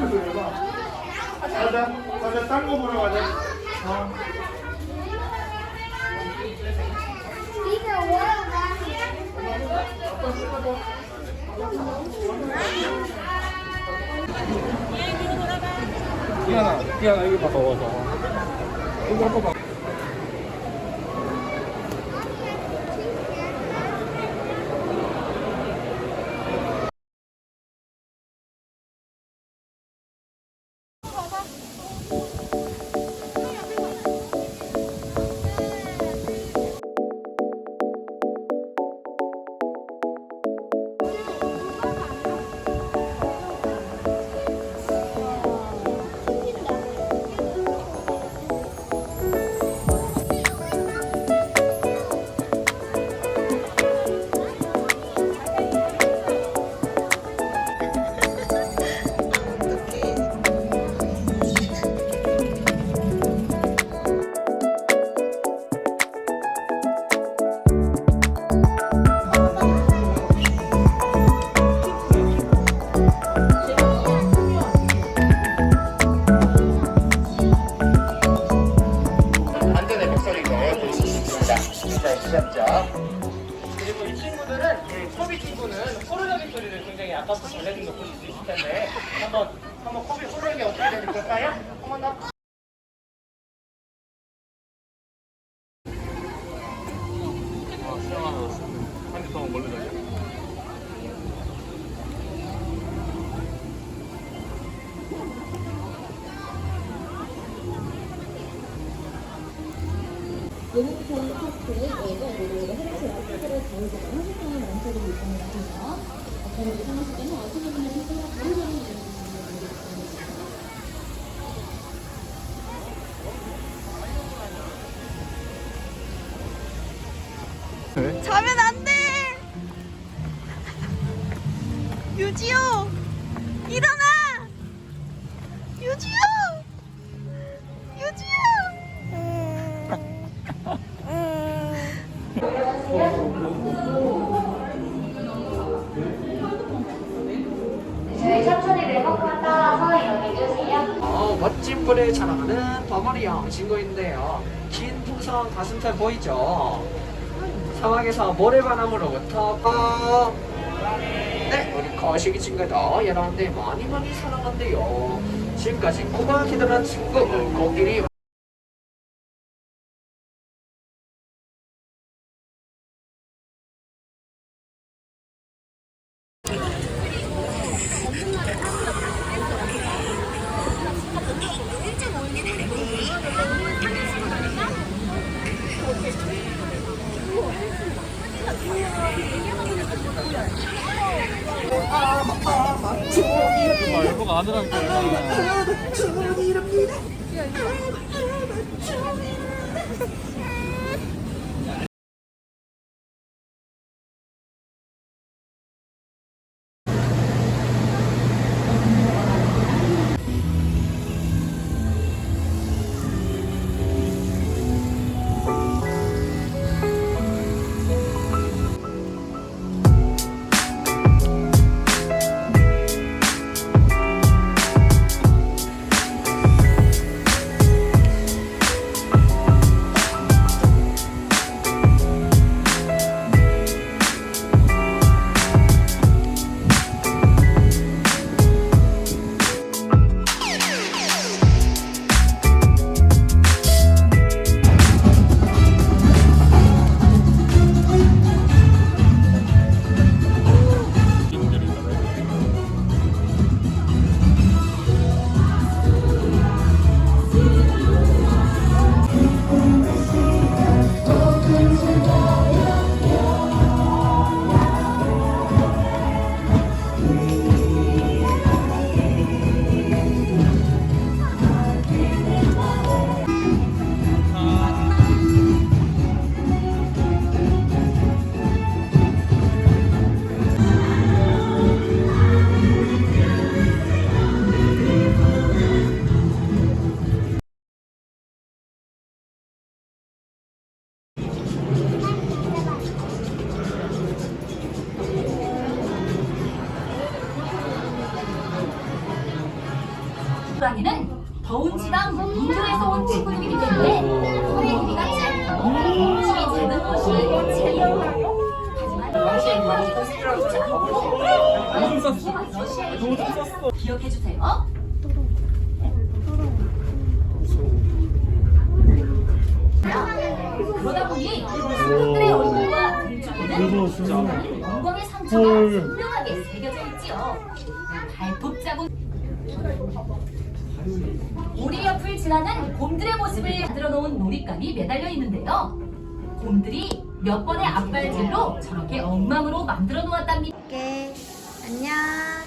가자 가자 딴거 보러 가자 어. 희연아, 희연아 이거 봐 더워서. 이거 한번 봐. 잘 들으셨죠? 그리고 이 친구들은 이 코비 친구는 호루라기 소리를 굉장히 아까부터 전해준 거 보실 수 있을 텐데 한번 한번 코비 호루라기 어떻게 되는지 볼까요? 한번 더 외국산 파스텔의 예전 모델로 헤르츠와 파스텔을 자유자가 한식당을 원칙으로 입장을 하시며 저를 예상하실 때는 보면 색깔과 다른 점을 내려주시는 자면 안 돼! 유지호! 일어나! 멋진 뿔을 자랑하는 버머리형 친구인데요. 긴 풍선 가슴살 보이죠? 사막에서 모래바람으로부터 어, 네, 우리 거시기 친구도 여러분들 많이 많이 사랑한대요. 지금까지 꼬마 기다란 친구 코끼리 아느라니까. 아마, 아마, 들한테. 더운 지방 인도에서 온 친구들이기 때문에 허리 길이가 짧고 몸집이 작은 것이 않고 러시아의 기억해 주세요. 그러다 보니 친구들의 얼굴과 등 쪽에는 영광의 상처가 선명하게 새겨져 있지요. 발톱 자국 오리 옆을 지나는 곰들의 모습을 만들어 놓은 놀잇감이 매달려 있는데요. 곰들이 몇 번의 앞발질로 저렇게 엉망으로 만들어 놓았답니다. 오케이. 안녕.